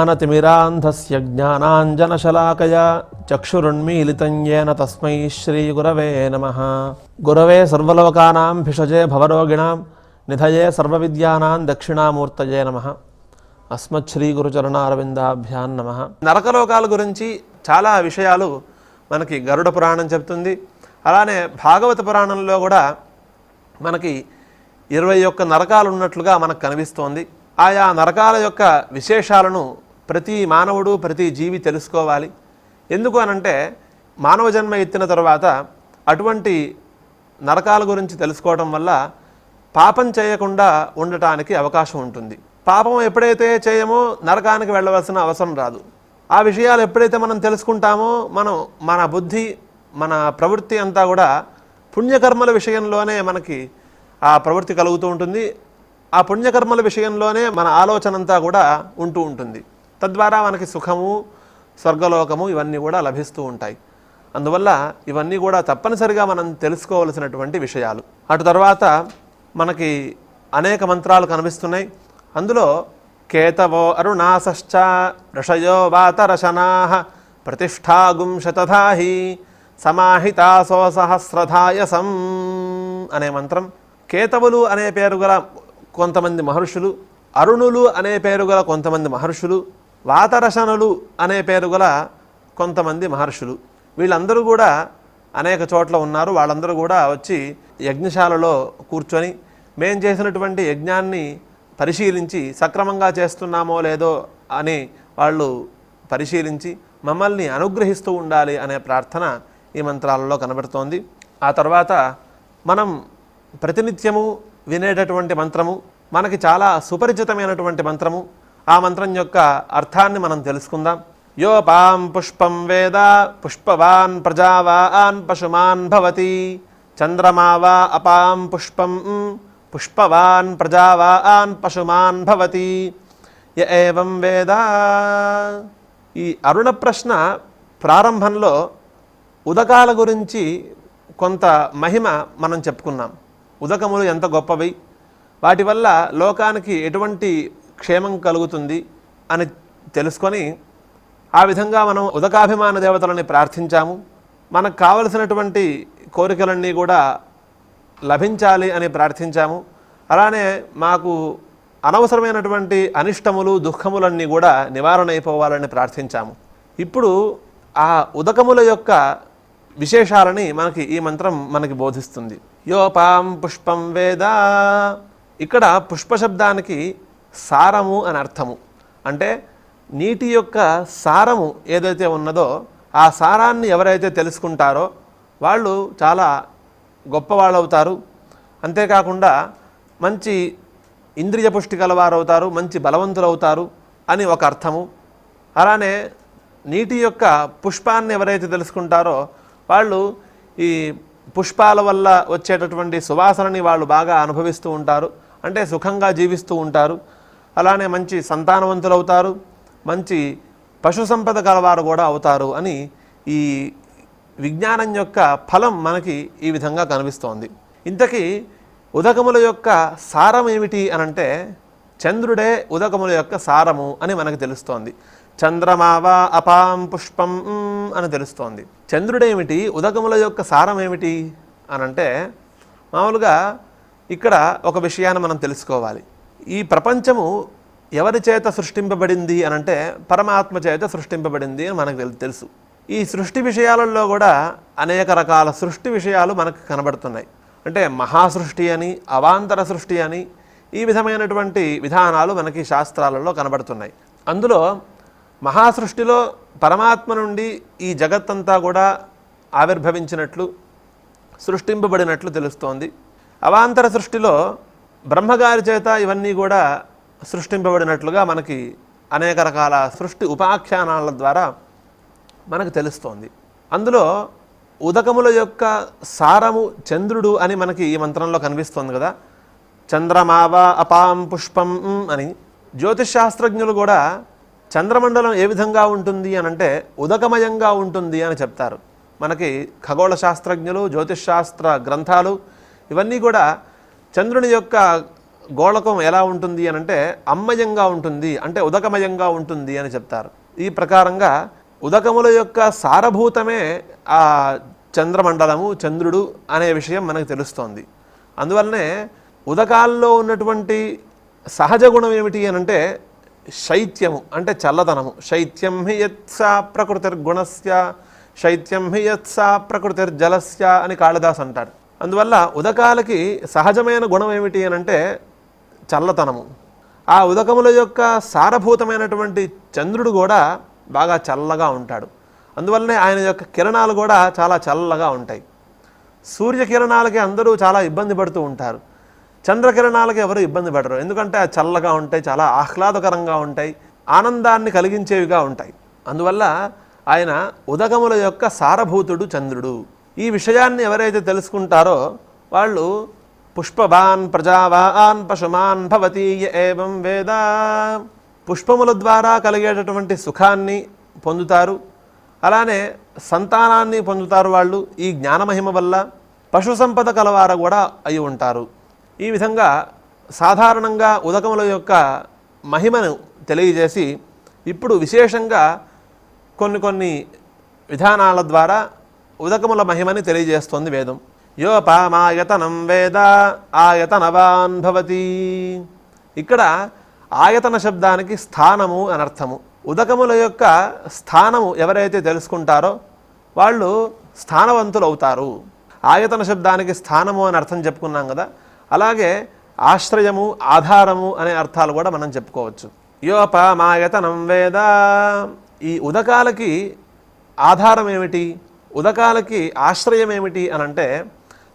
జ్ఞానతిమిరాంధస్య జ్ఞానాంజనశలాకయా చక్షురుణ్మీలితంయేన తస్మై శ్రీగురవే నమ గురవే సర్వలోకానాం భిషజే భవరోగిణాం నిధయే సర్వవిద్యానాం దక్షిణామూర్తయే నమ అస్మత్ నమ నరకలోకాల గురించి చాలా విషయాలు మనకి గరుడ పురాణం చెప్తుంది అలానే భాగవత పురాణంలో కూడా మనకి ఇరవై ఒక్క నరకాలు ఉన్నట్లుగా మనకు కనిపిస్తోంది. ఆయా నరకాల యొక్క విశేషాలను ప్రతి మానవుడు ప్రతి జీవి తెలుసుకోవాలి. ఎందుకు అనంటే మానవ జన్మ ఎత్తిన తర్వాత అటువంటి నరకాల గురించి తెలుసుకోవడం వల్ల పాపం చేయకుండా ఉండటానికి అవకాశం ఉంటుంది. పాపం ఎప్పుడైతే చేయమో నరకానికి వెళ్ళవలసిన అవసరం రాదు. ఆ విషయాలు ఎప్పుడైతే మనం తెలుసుకుంటామో మనం మన బుద్ధి మన ప్రవృత్తి అంతా కూడా పుణ్యకర్మల విషయంలోనే మనకి ఆ ప్రవృత్తి కలుగుతూ ఉంటుంది. ఆ పుణ్యకర్మల విషయంలోనే మన ఆలోచన అంతా కూడా ఉంటూ ఉంటుంది. తద్వారా మనకి సుఖము స్వర్గలోకము ఇవన్నీ కూడా లభిస్తూ ఉంటాయి. అందువల్ల ఇవన్నీ కూడా తప్పనిసరిగా మనం తెలుసుకోవలసినటువంటి విషయాలు. అటు తర్వాత మనకి అనేక మంత్రాలు కనిపిస్తున్నాయి. అందులో కేతవో అరుణాసశ్చ ఋషయో వాతరశనా ప్రతిష్టాగుం శతధాహి సమాహితాసో సహస్రధాయసం అనే మంత్రం. కేతవులు అనే పేరు గల కొంతమంది మహర్షులు అరుణులు అనే పేరు గల కొంతమంది మహర్షులు వాతరసనులు అనే పేరు గల కొంతమంది మహర్షులు. వీళ్ళందరూ కూడా అనేక చోట్ల ఉన్నారు. వాళ్ళందరూ కూడా వచ్చి యజ్ఞశాలలో కూర్చొని మేం చేసినటువంటి యజ్ఞాన్ని పరిశీలించి సక్రమంగా చేస్తున్నామో లేదో అని వాళ్ళు పరిశీలించి మమ్మల్ని అనుగ్రహిస్తూ ఉండాలి అనే ప్రార్థన ఈ మంత్రాలలో కనబడుతోంది. ఆ తర్వాత మనం ప్రతినిత్యము వినేటటువంటి మంత్రము మనకి చాలా సుపరిచితమైనటువంటి మంత్రము ఆ మంత్రం యొక్క అర్థాన్ని మనం తెలుసుకుందాం. యోపాం పుష్పం వేద పుష్పవాన్ ప్రజావాన్ పశుమాన్ భవతి చంద్రమావా అపాం పుష్పం పుష్పవాన్ ప్రజావాన్ పశుమాన్ భవతి. య ఏవం వేద? ఈ అరుణ ప్రశ్న ప్రారంభంలో ఉదకాల గురించి కొంత మహిమ మనం చెప్పుకున్నాం. ఉదకములు ఎంత గొప్పవి? వాటి వల్ల లోకానికి ఎటువంటి క్షేమం కలుగుతుంది అని తెలుసుకొని ఆ విధంగా మనం ఉదకాభిమాన దేవతలని ప్రార్థించాము. మనకు కావలసినటువంటి కోరికలన్నీ కూడా లభించాలి అని ప్రార్థించాము. అలానే మాకు అనవసరమైనటువంటి అనిష్టములు దుఃఖములన్నీ కూడా నివారణ అయిపోవాలని ప్రార్థించాము. ఇప్పుడు ఆ ఉదకముల యొక్క విశేషాలని మనకి ఈ మంత్రం మనకి బోధిస్తుంది. యోపాం పుష్పం వేద. ఇక్కడ పుష్ప శబ్దానికి సారము అని అర్థము. అంటే నీటి యొక్క సారము ఏదైతే ఉన్నదో ఆ సారాన్ని ఎవరైతే తెలుసుకుంటారో వాళ్ళు చాలా గొప్పవాళ్ళు అవుతారు అంతేకాకుండా మంచి ఇంద్రియ పుష్టి కలవారు అవుతారు మంచి బలవంతులు అవుతారు అని ఒక అర్థము. అలానే నీటి యొక్క పుష్పాన్ని ఎవరైతే తెలుసుకుంటారో వాళ్ళు ఈ పుష్పాల వల్ల వచ్చేటటువంటి సువాసనని వాళ్ళు బాగా అనుభవిస్తూ ఉంటారు. అంటే సుఖంగా జీవిస్తూ ఉంటారు. అలానే మంచి సంతానవంతులు అవుతారు మంచి పశు సంపద గలవారు కూడా అవుతారు అని ఈ విజ్ఞానం యొక్క ఫలం మనకి ఈ విధంగా కనిపిస్తోంది. ఇంతకీ ఉదకముల యొక్క సారం ఏమిటి అనంటే చంద్రుడే ఉదకముల యొక్క సారము అని మనకు తెలుస్తోంది. చంద్రమావా అపాం పుష్పం అని తెలుస్తోంది. చంద్రుడేమిటి ఉదకముల యొక్క సారం ఏమిటి అనంటే మామూలుగా ఇక్కడ ఒక విషయాన్ని మనం తెలుసుకోవాలి. ఈ ప్రపంచము ఎవరి చేత సృష్టింపబడింది అనంటే పరమాత్మ చేత సృష్టింపబడింది అని మనకు తెలుసు. ఈ సృష్టి విషయాలలో కూడా అనేక రకాల సృష్టి విషయాలు మనకు కనబడుతున్నాయి. అంటే మహాసృష్టి అని అవాంతర సృష్టి అని ఈ విధమైనటువంటి విధానాలు మనకి శాస్త్రాలలో కనబడుతున్నాయి. అందులో మహాసృష్టిలో పరమాత్మ నుండి ఈ జగత్తంతా కూడా ఆవిర్భవించినట్లు సృష్టింపబడినట్లు తెలుస్తోంది. అవాంతర సృష్టిలో బ్రహ్మగారి చేత ఇవన్నీ కూడా సృష్టింపబడినట్లుగా మనకి అనేక రకాల సృష్టి ఉపాఖ్యానాల ద్వారా మనకు తెలుస్తోంది. అందులో ఉదకముల యొక్క సారము చంద్రుడు అని మనకి ఈ మంత్రంలో కనిపిస్తోంది కదా. చంద్రమావా అపాం పుష్పం అని జ్యోతిష్ శాస్త్రజ్ఞులు కూడా చంద్రమండలం ఏ విధంగా ఉంటుంది అని అంటే ఉదకమయంగా ఉంటుంది అని చెప్తారు. మనకి ఖగోళ శాస్త్రజ్ఞులు జ్యోతిష్ శాస్త్ర గ్రంథాలు ఇవన్నీ కూడా చంద్రుని యొక్క గోళకం ఎలా ఉంటుంది అని అంటే అమ్మయంగా ఉంటుంది అంటే ఉదకమయంగా ఉంటుంది అని చెప్తారు. ఈ ప్రకారంగా ఉదకముల యొక్క సారభూతమే ఆ చంద్రమండలము చంద్రుడు అనే విషయం మనకు తెలుస్తోంది. అందువల్లనే ఉదకాల్లో ఉన్నటువంటి సహజ గుణం ఏమిటి అని అంటే శైత్యము అంటే చల్లదనము. శైత్యం హి యత్సా ప్రకృతిర్గుణస్య శైత్యం హి యత్సా ప్రకృతిర్జలస్య అని కాళిదాస్ అంటాడు. అందువల్ల ఉదకాలకి సహజమైన గుణం ఏమిటి అని అంటే చల్లతనము. ఆ ఉదకముల యొక్క సారభూతమైనటువంటి చంద్రుడు కూడా బాగా చల్లగా ఉంటాడు. అందువల్లనే ఆయన యొక్క కిరణాలు కూడా చాలా చల్లగా ఉంటాయి. సూర్యకిరణాలకి అందరూ చాలా ఇబ్బంది పడుతూ ఉంటారు. చంద్రకిరణాలకి ఎవరు ఇబ్బంది పడరు. ఎందుకంటే ఆ చల్లగా ఉంటాయి చాలా ఆహ్లాదకరంగా ఉంటాయి ఆనందాన్ని కలిగించేవిగా ఉంటాయి. అందువల్ల ఆయన ఉదకముల యొక్క సారభూతుడు చంద్రుడు. ఈ విషయాన్ని ఎవరైతే తెలుసుకుంటారో వాళ్ళు పుష్పవాన్ ప్రజావాన్ పశుమాన్ భవతి ఏవం వేద. పుష్పముల ద్వారా కలిగేటటువంటి సుఖాన్ని పొందుతారు. అలానే సంతానాన్ని పొందుతారు వాళ్ళు ఈ జ్ఞానమహిమ వల్ల. పశు సంపద కలవారు కూడా అయి ఉంటారు. ఈ విధంగా సాధారణంగా ఉదకముల యొక్క మహిమను తెలియజేసి ఇప్పుడు విశేషంగా కొన్ని కొన్ని విధానాల ద్వారా ఉదకముల మహిమని తెలియజేస్తోంది వేదం. యోపామాయతనం వేద ఆయతనవాన్ భవతి. ఇక్కడ ఆయతన శబ్దానికి స్థానము అని అర్థము. ఉదకముల యొక్క స్థానము ఎవరైతే తెలుసుకుంటారో వాళ్ళు స్థానవంతులు అవుతారు ఆయతన శబ్దానికి స్థానము అని అర్థం చెప్పుకున్నాం కదా. అలాగే ఆశ్రయము ఆధారము అనే అర్థాలు కూడా మనం చెప్పుకోవచ్చు. యోపమాయతనం వేద. ఈ ఉదకాలకి ఆధారం ఏమిటి? ఉదకాలకి ఆశ్రయం ఏమిటి అని అంటే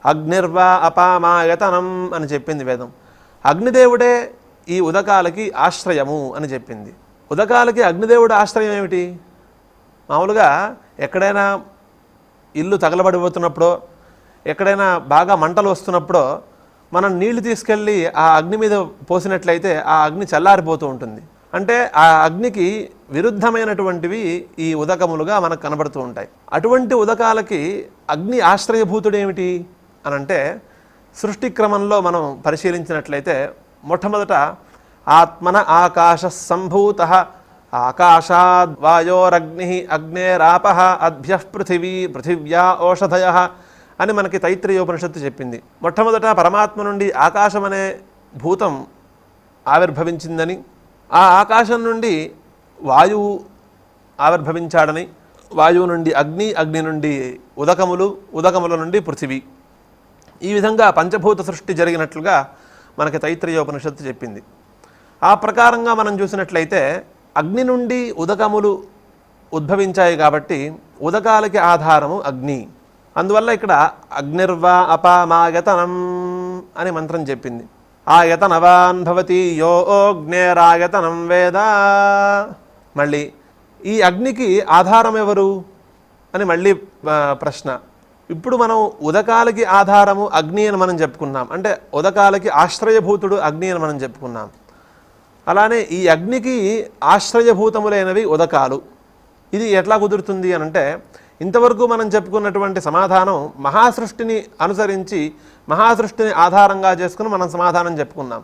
అగ్నిర్వా అపామాయతనం అని చెప్పింది వేదం. అగ్నిదేవుడే ఈ ఉదకాలకి ఆశ్రయము అని చెప్పింది. ఉదకాలకి అగ్నిదేవుడు ఆశ్రయం ఏమిటి మామూలుగా ఎక్కడైనా ఇల్లు తగలబడిపోతున్నప్పుడో ఎక్కడైనా బాగా మంటలు వస్తున్నప్పుడో మనం నీళ్ళు తీసుకెళ్ళి ఆ అగ్ని మీద పోసినట్లయితే ఆ అగ్ని చల్లారిపోతూ ఉంటుంది. అంటే ఆ అగ్నికి విరుద్ధమైనటువంటివి ఈ ఉదకములుగా మనకు కనబడుతూ ఉంటాయి. అటువంటి ఉదకాలకి అగ్ని ఆశ్రయభూతుడేమిటి? అని అంటే సృష్టి క్రమంలో మనం పరిశీలించినట్లయితే మొట్టమొదట ఆత్మన ఆకాశ సంభూత ఆకాశాద్ వాయోరగ్ని అగ్నేరాప అభ్య పృథివీ పృథివ్యా ఓషధయ అని మనకి తైత్రీయోపనిషత్తు చెప్పింది. మొట్టమొదట పరమాత్మ నుండి ఆకాశం అనే భూతం ఆవిర్భవించిందని ఆ ఆకాశం నుండి వాయువు ఆవిర్భవించాడని వాయువు నుండి అగ్ని అగ్ని నుండి ఉదకములు ఉదకముల నుండి పృథివీ. ఈ విధంగా పంచభూత సృష్టి జరిగినట్లుగా మనకి తైత్రీయోపనిషత్తు చెప్పింది. ఆ ప్రకారంగా మనం చూసినట్లయితే అగ్ని నుండి ఉదకములు ఉద్భవించాయి కాబట్టి ఉదకాలకి ఆధారము అగ్ని. అందువల్ల ఇక్కడ అగ్నిర్వా అపామాయతనం అని మంత్రం చెప్పింది. ఆయతనవాన్ భవతి యో అగ్నేరాయతనం వేద. మళ్ళీ ఈ అగ్నికి ఆధారం ఎవరు? అని మళ్ళీ ప్రశ్న. ఇప్పుడు మనం ఉదకాలకి ఆధారము అగ్ని అని మనం చెప్పుకున్నాం. అంటే ఉదకాలకి ఆశ్రయభూతుడు అగ్ని అని మనం చెప్పుకున్నాం. అలానే ఈ అగ్నికి ఆశ్రయభూతములైనవి ఉదకాలు. ఇది ఎట్లా కుదురుతుంది అని అంటే ఇంతవరకు మనం చెప్పుకున్నటువంటి సమాధానం మహాసృష్టిని అనుసరించి మహాసృష్టిని ఆధారంగా చేసుకుని మనం సమాధానం చెప్పుకున్నాం.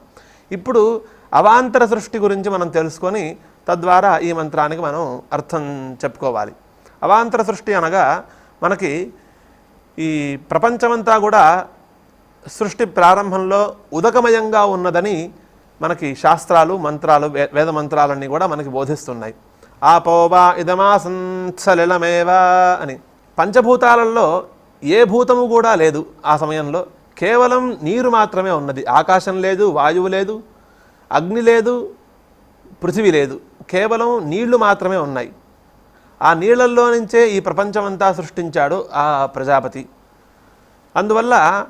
ఇప్పుడు అవాంతర సృష్టి గురించి మనం తెలుసుకొని తద్వారా ఈ మంత్రానికి మనం అర్థం చెప్పుకోవాలి. అవాంతర సృష్టి అనగా మనకి ఈ ప్రపంచమంతా కూడా సృష్టి ప్రారంభంలో ఉదకమయంగా ఉన్నదని మనకి శాస్త్రాలు మంత్రాలు వే వేద మంత్రాలన్నీ కూడా మనకి బోధిస్తున్నాయి. ఆపోవా ఇదమాసంసలిలమేవా అని. పంచభూతాలలో ఏ భూతము కూడా లేదు ఆ సమయంలో. కేవలం నీరు మాత్రమే ఉన్నది. ఆకాశం లేదు వాయువు లేదు అగ్ని లేదు పృథివీ లేదు. కేవలం నీళ్ళు మాత్రమే ఉన్నాయి. ఆ నీళ్ళల్లో నుంచే ఈ ప్రపంచమంతా సృష్టించాడు ఆ ప్రజాపతి. అందువల్ల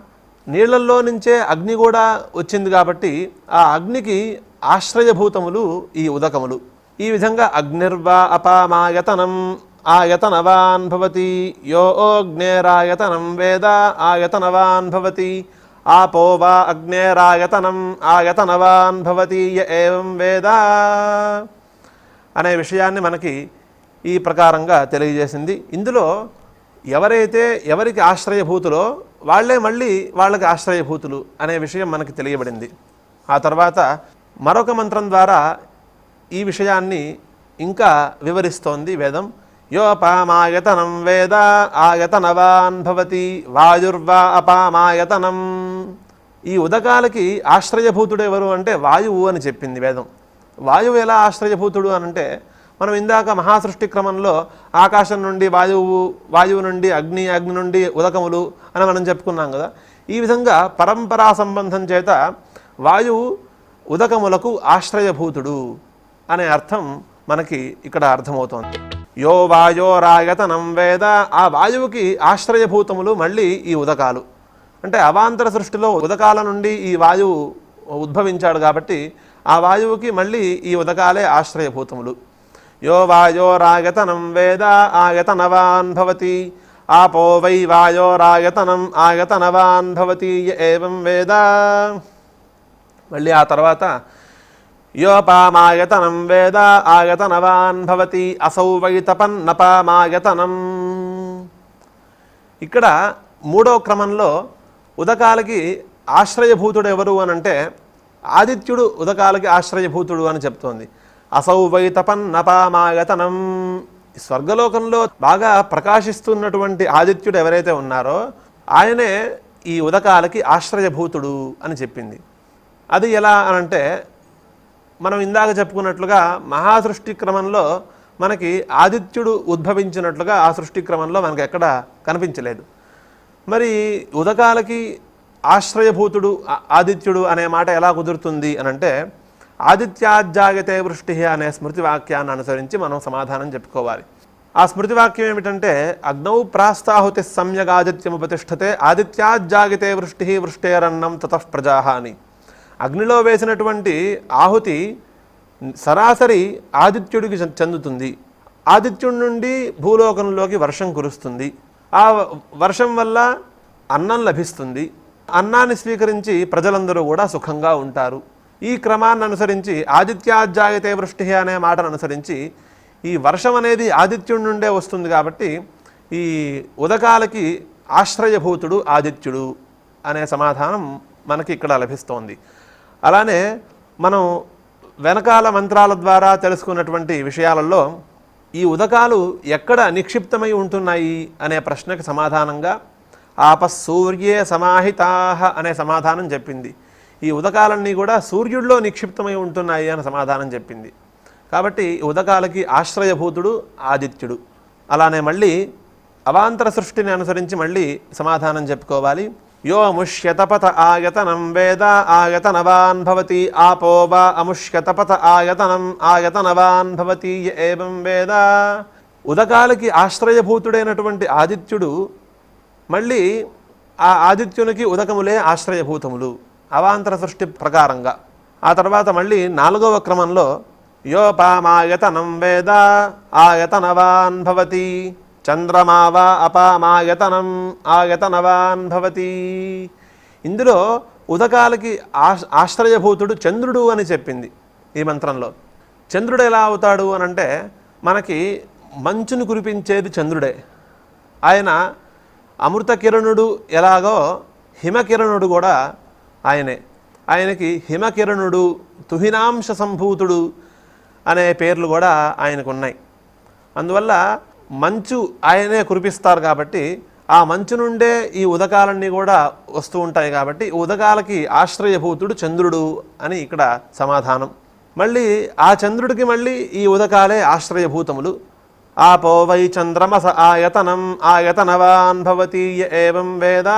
నీళ్ళల్లో నుంచే అగ్ని కూడా వచ్చింది కాబట్టి ఆ అగ్నికి ఆశ్రయభూతములు ఈ ఉదకములు. ఈ విధంగా అగ్నిర్వా అపామాయతనం ఆయతనవాన్ భవతి. యో అగ్నేరాయతనం వేద ఆయతనవాన్ భవతి. ఆపో వా అగ్నేరాయతనం ఆయతనవాన్ భవతి. య వేద. అనే విషయాన్ని మనకి ఈ ప్రకారంగా తెలియజేసింది. ఇందులో ఎవరైతే ఎవరికి ఆశ్రయభూతులో వాళ్ళే మళ్ళీ వాళ్ళకి ఆశ్రయభూతులు అనే విషయం మనకి తెలియబడింది. ఆ తర్వాత మరొక మంత్రం ద్వారా ఈ విషయాన్ని ఇంకా వివరిస్తోంది వేదం. యోపామాయతనం వేద ఆయతనవాన్ భవతి వాయుర్వా అపామాయతనం. ఈ ఉదకాలకి ఆశ్రయభూతుడు ఎవరు అంటే వాయువు అని చెప్పింది వేదం. వాయువు ఎలా ఆశ్రయభూతుడు అని అంటే మనం ఇందాక మహాసృష్టి క్రమంలో ఆకాశం నుండి వాయువు వాయువు నుండి అగ్ని అగ్ని నుండి ఉదకములు అని మనం చెప్పుకున్నాం కదా. ఈ విధంగా పరంపరా సంబంధం చేత వాయువు ఉదకములకు ఆశ్రయభూతుడు. అనే అర్థం మనకి ఇక్కడ అర్థమవుతోంది. యో వాయోరాయతనం వేద ఆ వాయువుకి ఆశ్రయభూతములు మళ్ళీ ఈ ఉదకాలు. అంటే అవాంతర సృష్టిలో ఉదకాల నుండి ఈ వాయువు ఉద్భవించాడు కాబట్టి ఆ వాయువుకి మళ్ళీ ఈ ఉదకాలే ఆశ్రయభూతములు. యో వాయోరాయతనం వేద ఆగతనవాన్ భవతి. ఆపో వై వాయోరాయతనం ఆగతనవాన్ భవతి. ఏం ఏవం వేద? మళ్ళీ ఆ తర్వాత యోపామాయతనం వేద ఆయతనవాన్ భవతి అసౌ వై తపన్నపామాయతనం ఇక్కడ మూడో క్రమంలో ఉదకాలకి ఆశ్రయభూతుడు ఎవరు అని అంటే ఆదిత్యుడు ఉదకాలకి ఆశ్రయభూతుడు అని చెప్తోంది. అసౌ వై తపన్నపామాయతనం. స్వర్గలోకంలో బాగా ప్రకాశిస్తున్నటువంటి ఆదిత్యుడు ఎవరైతే ఉన్నారో ఆయనే ఈ ఉదకాలకి ఆశ్రయభూతుడు అని చెప్పింది. అది ఎలా అనంటే మనం ఇందాక చెప్పుకున్నట్లుగా మహాసృష్టి క్రమంలో మనకి ఆదిత్యుడు ఉద్భవించినట్లుగా ఆ సృష్టి క్రమంలో మనకు ఎక్కడ కనిపించలేదు. మరి ఉదకాలకి ఆశ్రయభూతుడు ఆదిత్యుడు అనే మాట ఎలా కుదురుతుంది అని అంటే ఆదిత్యాజాగతే వృష్టి అనే స్మృతి వాక్యాన్ని అనుసరించి మనం సమాధానం చెప్పుకోవాలి. ఆ స్మృతి వాక్యం ఏమిటంటే అగ్నౌ ప్రాస్తాహుతి సమ్యగాదిత్యముపతిష్టతే ఆదిత్యాజాగితే వృష్టి వృష్టేరన్నం తతః ప్రజాహాని. అగ్నిలో వేసినటువంటి ఆహుతి సరాసరి ఆదిత్యుడికి చెందుతుంది. ఆదిత్యుడి నుండి భూలోకంలోకి వర్షం కురుస్తుంది. ఆ వర్షం వల్ల అన్నం లభిస్తుంది. అన్నాన్ని స్వీకరించి ప్రజలందరూ కూడా సుఖంగా ఉంటారు. ఈ క్రమాన్ని అనుసరించి ఆదిత్యాజాయతే వృష్టి అనే మాటను అనుసరించి ఈ వర్షం అనేది ఆదిత్యుడి నుండే వస్తుంది కాబట్టి ఈ ఉదకాలకి ఆశ్రయభూతుడు ఆదిత్యుడు అనే సమాధానం మనకి ఇక్కడ లభిస్తోంది. అలానే మనం వెనకాల మంత్రాల ద్వారా తెలుసుకున్నటువంటి విషయాలలో ఈ ఉదకాలు ఎక్కడ నిక్షిప్తమై ఉంటున్నాయి అనే ప్రశ్నకు సమాధానంగా ఆపస్సూర్యే సమాహితాహ అనే సమాధానం చెప్పింది. ఈ ఉదకాలన్నీ కూడా సూర్యుడిలో నిక్షిప్తమై ఉంటున్నాయి అని సమాధానం చెప్పింది. కాబట్టి ఈ ఉదకాలకి ఆశ్రయభూతుడు ఆదిత్యుడు. అలానే మళ్ళీ అవాంతర సృష్టిని అనుసరించి మళ్ళీ సమాధానం చెప్పుకోవాలి. యో అముష్యతపత ఆయతనం వేద ఆయతనవాన్ భవతి ఆపో వా అముష్యతపత ఆయతనం ఆయతనవాన్ భవతి య ఏవం వేద ఉదకాలకి ఆశ్రయభూతుడైనటువంటి ఆదిత్యుడు మళ్ళీ ఆ ఆదిత్యునికి ఉదకములే ఆశ్రయభూతములు అవాంతర సృష్టి ప్రకారంగా. ఆ తర్వాత మళ్ళీ నాలుగవ క్రమంలో యోపామాయతనం వేద ఆయతనవాన్ భవతి చంద్రమా వా అపామాయతనం ఆయతనవాన్ భవతి. ఇందులో ఉదకాలకి ఆశ్ ఆశ్రయభూతుడు చంద్రుడు అని చెప్పింది ఈ మంత్రంలో. చంద్రుడు ఎలా అవుతాడు అని అంటే మనకి మంచును కురిపించేది చంద్రుడే. ఆయన అమృత కిరణుడు ఎలాగో హిమకిరణుడు కూడా ఆయనే. ఆయనకి హిమకిరణుడు తుహినాంశ సంభూతుడు అనే పేర్లు కూడా ఆయనకు ఉన్నాయి అందువల్ల మంచు ఆయనే కురిపిస్తారు కాబట్టి ఆ మంచు నుండే ఈ ఉదకాలన్నీ కూడా వస్తూ ఉంటాయి కాబట్టి ఈ ఉదకాలకి ఆశ్రయభూతుడు చంద్రుడు అని ఇక్కడ సమాధానం. మళ్ళీ ఆ చంద్రుడికి మళ్ళీ ఈ ఉదకాలే ఆశ్రయభూతములు. ఆపో వై చంద్రమస ఆయతనం ఆయతనవాన్ భవతి ఏవం వేద.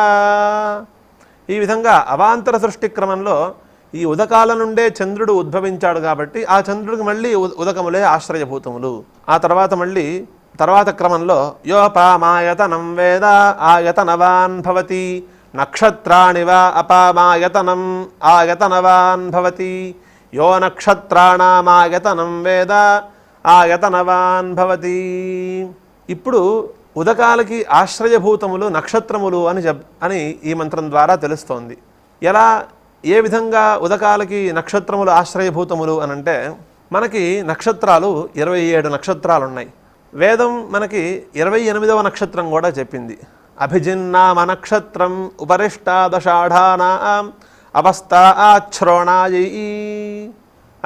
ఈ విధంగా అవాంతర సృష్టి క్రమంలో ఈ ఉదకాల నుండే చంద్రుడు ఉద్భవించాడు కాబట్టి ఆ చంద్రుడికి మళ్ళీ ఉదకములే ఆశ్రయభూతములు. ఆ తర్వాత మళ్ళీ తర్వాత క్రమంలో యోపామాయతనం వేద ఆయతనవాన్ భవతి నక్షత్రాణి వా అపామాయతనం ఆయతనవాన్ భవతి యో నక్షత్రాణామాయతనం వేద ఆయతనవాన్ భవతి. ఇప్పుడు ఉదకాలకి ఆశ్రయభూతములు నక్షత్రములు అని చెప్ అని ఈ మంత్రం ద్వారా తెలుస్తోంది. ఎలా ఏ విధంగా ఉదకాలకి నక్షత్రములు ఆశ్రయభూతములు అని అంటే మనకి నక్షత్రాలు ఇరవై ఏడు నక్షత్రాలు ఉన్నాయి వేదం మనకి ఇరవై ఎనిమిదవ నక్షత్రం కూడా చెప్పింది. అభిజిన్నామ నక్షత్రం ఉపరిష్టాదషాఢానాం అవస్థ ఆచ్రోణాయి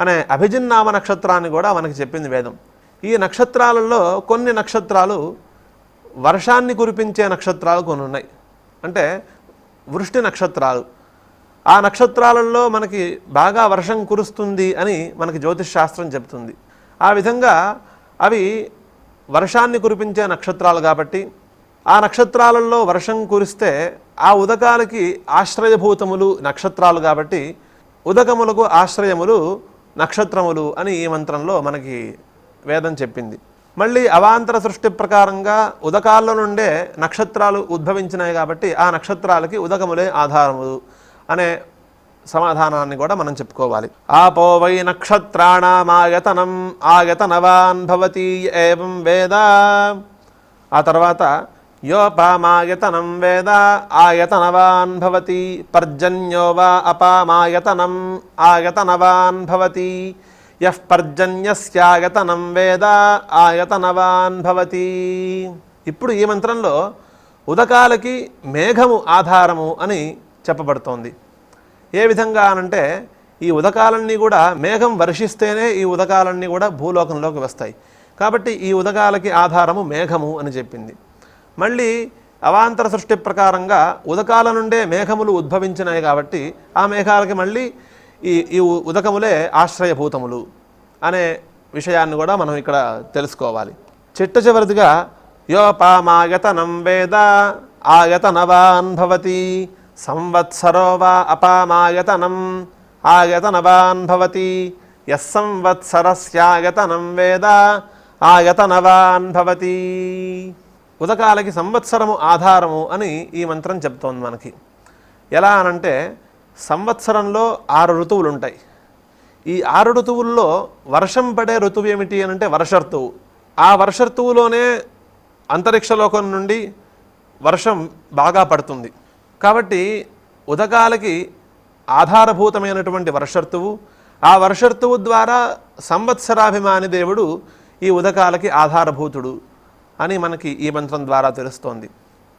అనే అభిజిన్నామ నక్షత్రాన్ని కూడా మనకి చెప్పింది వేదం. ఈ నక్షత్రాలలో కొన్ని నక్షత్రాలు వర్షాన్ని కురిపించే నక్షత్రాలు కొన్ని ఉన్నాయి. అంటే వృష్టి నక్షత్రాలు. ఆ నక్షత్రాలలో మనకి బాగా వర్షం కురుస్తుంది అని మనకి జ్యోతిష్ శాస్త్రం చెప్తుంది. ఆ విధంగా అవి వర్షాన్ని కురిపించే నక్షత్రాలు కాబట్టి ఆ నక్షత్రాలలో వర్షం కురిస్తే ఆ ఉదకాలకి ఆశ్రయభూతములు నక్షత్రాలు కాబట్టి ఉదకములకు ఆశ్రయములు నక్షత్రములు అని ఈ మంత్రంలో మనకి వేదం చెప్పింది. మళ్ళీ అవాంతర సృష్టి ప్రకారంగా ఉదకాల్లో నుండే నక్షత్రాలు ఉద్భవించినాయి కాబట్టి ఆ నక్షత్రాలకి ఉదకములే ఆధారములు అనే సమాధానాన్ని కూడా మనం చెప్పుకోవాలి. ఆపో వై నక్షత్రాణమాయతనం ఆయతనవాన్ భవతి ఏం వేద. ఆ తర్వాత యోపామాయతనం వేద ఆయతనవాన్ భవతి పర్జన్యో వా అపామాయతనం ఆయతనవాన్ భవతి. యః పర్జన్యస్యాయతనం వేద ఆయతనవాన్ భవతి. ఇప్పుడు ఈ మంత్రంలో ఉదకాలకి మేఘము ఆధారము అని చెప్పబడుతోంది. ఏ విధంగా అనంటే ఈ ఉదకాలన్నీ కూడా మేఘం వర్షిస్తేనే ఈ ఉదకాలన్నీ కూడా భూలోకంలోకి వస్తాయి. కాబట్టి ఈ ఉదకాలకి ఆధారము మేఘము అని చెప్పింది. మళ్ళీ అవాంతర సృష్టి ప్రకారంగా ఉదకాల నుండే మేఘములు ఉద్భవించినాయి కాబట్టి ఆ మేఘాలకి మళ్ళీ ఈ ఈ ఉదకములే ఆశ్రయభూతములు అనే విషయాన్ని కూడా మనం ఇక్కడ తెలుసుకోవాలి. చిట్ట చివరిదిగా యోపామాయతనం వేద ఆయతనవాన్ భవతి. సంవత్సరో వా అపామాయతనం ఆయతనవాన్ భవతి. యస్ వేద ఆయతనవాన్ భవతి. ఉదకాలకి సంవత్సరము ఆధారము అని ఈ మంత్రం చెప్తోంది మనకి. ఎలా అనంటే సంవత్సరంలో ఆరు ఋతువులు ఉంటాయి ఈ ఆరు ఋతువుల్లో వర్షం పడే ఋతువు ఏమిటి అని అంటే వర్ష ఋతువు ఆ వర్ష ఋతువులోనే అంతరిక్షలోకం నుండి వర్షం బాగా పడుతుంది. కాబట్టి ఉదకాలకి ఆధారభూతమైనటువంటి వర్షర్తువు ఆ వర్షర్తువు ద్వారా సంవత్సరాభిమాని దేవుడు ఈ ఉదకాలకి ఆధారభూతుడు అని మనకి ఈ మంత్రం ద్వారా తెలుస్తోంది.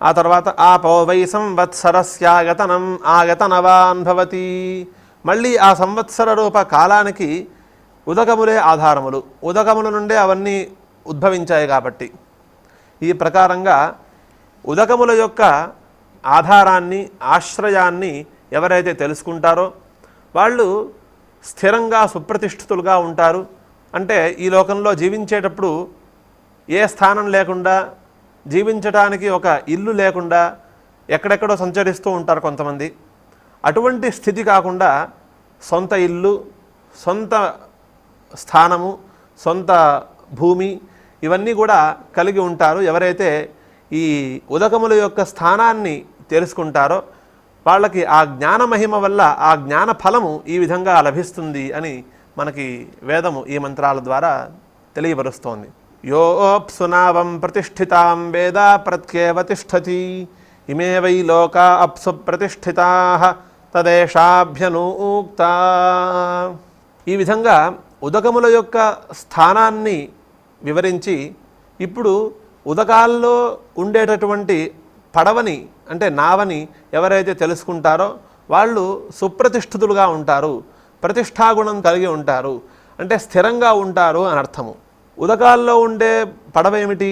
ఆ తర్వాత ఆ పౌవై సంవత్సరస్యాగతనం ఆగతనవాన్ భవతి. మళ్ళీ ఆ సంవత్సర రూప కాలానికి ఉదకములే ఆధారములు. ఉదకముల నుండే అవన్నీ ఉద్భవించాయి కాబట్టి. ఈ ప్రకారంగా ఉదకముల యొక్క ఆధారాన్ని ఆశ్రయాన్ని ఎవరైతే తెలుసుకుంటారో వాళ్ళు స్థిరంగా సుప్రతిష్ఠితులుగా ఉంటారు. అంటే ఈ లోకంలో జీవించేటప్పుడు ఏ స్థానం లేకుండా జీవించడానికి ఒక ఇల్లు లేకుండా ఎక్కడెక్కడో సంచరిస్తూ ఉంటారు కొంతమంది. అటువంటి స్థితి కాకుండా సొంత ఇల్లు సొంత స్థానము సొంత భూమి ఇవన్నీ కూడా కలిగి ఉంటారు. ఎవరైతే ఈ ఉదకముల యొక్క స్థానాన్ని తెలుసుకుంటారో వాళ్ళకి ఆ జ్ఞాన మహిమ వల్ల ఆ జ్ఞాన ఫలము ఈ విధంగా లభిస్తుంది అని మనకి వేదము ఈ మంత్రాల ద్వారా తెలియపరుస్తోంది. యోప్సునావం ప్రతిష్ఠితాం వేద ప్రత్యేవతిష్టతి ఇమే వై లోకా అప్సు ప్రతిష్ఠితా తదేషాభ్యనూక్త. ఈ విధంగా ఉదకముల యొక్క స్థానాన్ని వివరించి ఇప్పుడు ఉదకాల్లో ఉండేటటువంటి పడవని అంటే నావని ఎవరైతే తెలుసుకుంటారో వాళ్ళు సుప్రతిష్ఠితులుగా ఉంటారు ప్రతిష్టాగుణం కలిగి ఉంటారు అంటే స్థిరంగా ఉంటారు అని అర్థము. ఉదకాల్లో ఉండే పడవ ఏమిటి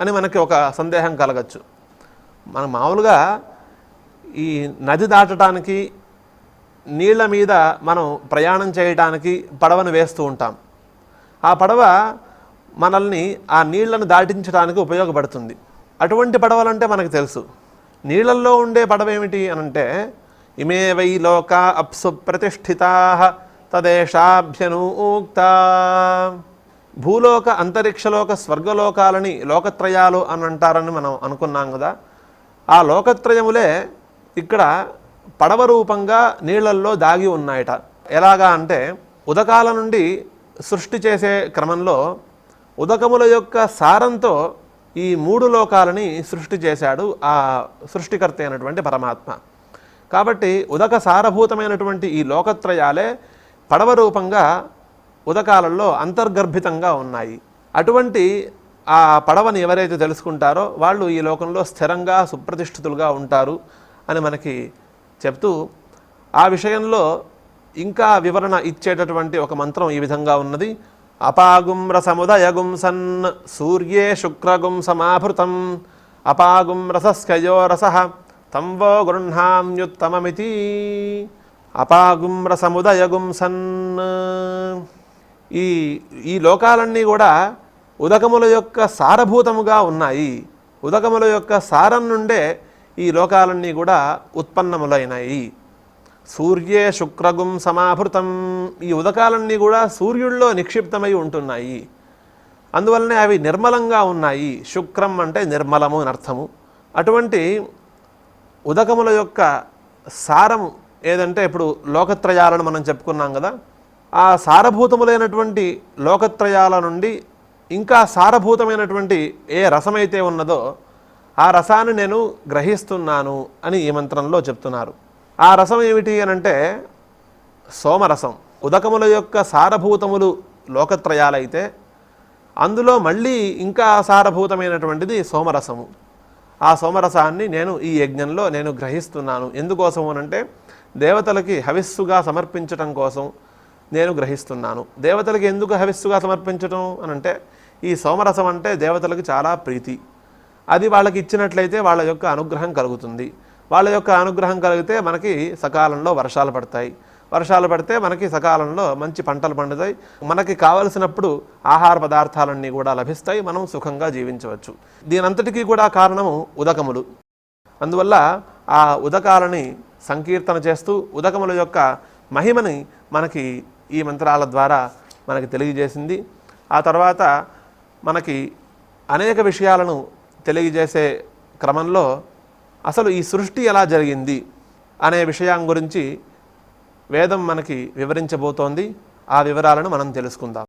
అని మనకి ఒక సందేహం కలగచ్చు. మనం మామూలుగా ఈ నది దాటడానికి నీళ్ళ మీద మనం ప్రయాణం చేయడానికి పడవను వేస్తూ ఉంటాం. ఆ పడవ మనల్ని ఆ నీళ్ళను దాటించడానికి ఉపయోగపడుతుంది. అటువంటి పడవలంటే మనకు తెలుసు. నీళ్ళల్లో ఉండే పడవ ఏమిటి అనంటే ఇమే వై లోక అప్సు ప్రతిష్ఠితా తదేషాభ్యనూక్త. భూలోక అంతరిక్షలోక స్వర్గలోకాలని లోకత్రయాలు అని అంటారని మనం అనుకున్నాం కదా. ఆ లోకత్రయములే ఇక్కడ పడవ రూపంగా నీళ్ళల్లో దాగి ఉన్నాయట. ఎలాగా అంటే ఉదకాల నుండి సృష్టి చేసే క్రమంలో ఉదకముల యొక్క సారంతో ఈ మూడు లోకాలని సృష్టి చేశాడు ఆ సృష్టికర్త అయినటువంటి పరమాత్మ. కాబట్టి ఉదక సారభూతమైనటువంటి ఈ లోకత్రయాలే పడవ రూపంగా ఉదకాలలో అంతర్గర్భితంగా ఉన్నాయి. అటువంటి ఆ పడవని ఎవరైతే తెలుసుకుంటారో వాళ్ళు ఈ లోకంలో స్థిరంగా సుప్రతిష్ఠితులుగా ఉంటారు అని మనకి చెప్తూ ఆ విషయంలో ఇంకా వివరణ ఇచ్చేటటువంటి ఒక మంత్రం ఈ విధంగా ఉన్నది. అపాగుం రసముదయగుం సన్ సూర్యే శుక్రగుం సమాభృతం. అపాగుం రసస్కయో రస తంవో అపాగుం రసముదయగుం సన్. ఈ ఈ లోకాలన్నీ కూడా ఉదకముల యొక్క సారభూతముగా ఉన్నాయి. ఉదకముల యొక్క సారం నుండే ఈ లోకాలన్నీ కూడా ఉత్పన్నములైనాయి. సూర్యే శుక్రగుం సమాభృతం. ఈ ఉదకాలన్నీ కూడా సూర్యుల్లో నిక్షిప్తమై ఉంటున్నాయి. అందువలనే అవి నిర్మలంగా ఉన్నాయి. శుక్రం అంటే నిర్మలము అని అర్థము. అటువంటి ఉదకముల యొక్క సారం ఏదంటే ఇప్పుడు లోకత్రయాలను మనం చెప్పుకున్నాం కదా ఆ సారభూతములైనటువంటి లోకత్రయాల నుండి ఇంకా సారభూతమైనటువంటి ఏ రసమైతే ఉన్నదో ఆ రసాన్ని నేను గ్రహిస్తున్నాను అని ఈ మంత్రంలో చెప్తున్నారు. ఆ రసం ఏమిటి అని అంటే సోమరసం. ఉదకముల యొక్క సారభూతములు లోకత్రయాలైతే అందులో మళ్ళీ ఇంకా సారభూతమైనటువంటిది సోమరసము. ఆ సోమరసాన్ని నేను ఈ యజ్ఞంలో నేను గ్రహిస్తున్నాను. ఎందుకోసం అనంటే దేవతలకి హవిస్సుగా సమర్పించటం కోసం నేను గ్రహిస్తున్నాను. దేవతలకి ఎందుకు హవిస్సుగా సమర్పించటం అనంటే ఈ సోమరసం అంటే దేవతలకు చాలా ప్రీతి. అది వాళ్ళకి ఇచ్చినట్లయితే వాళ్ళ యొక్క అనుగ్రహం కలుగుతుంది. వాళ్ళ యొక్క అనుగ్రహం కలిగితే మనకి సకాలంలో వర్షాలు పడతాయి. వర్షాలు పడితే మనకి సకాలంలో మంచి పంటలు పండుతాయి. మనకి కావలసినప్పుడు ఆహార పదార్థాలన్నీ కూడా లభిస్తాయి. మనం సుఖంగా జీవించవచ్చు. దీనంతటికీ కూడా కారణము ఉదకములు. అందువల్ల ఆ ఉదకాలని సంకీర్తన చేస్తూ ఉదకముల యొక్క మహిమని మనకి ఈ మంత్రాల ద్వారా మనకి తెలియజేసింది. ఆ తర్వాత మనకి అనేక విషయాలను తెలియజేసే క్రమంలో అసలు ఈ సృష్టి ఎలా జరిగింది అనే విషయం గురించి వేదం మనకి వివరించబోతోంది. ఆ వివరాలను మనం తెలుసుకుందాం.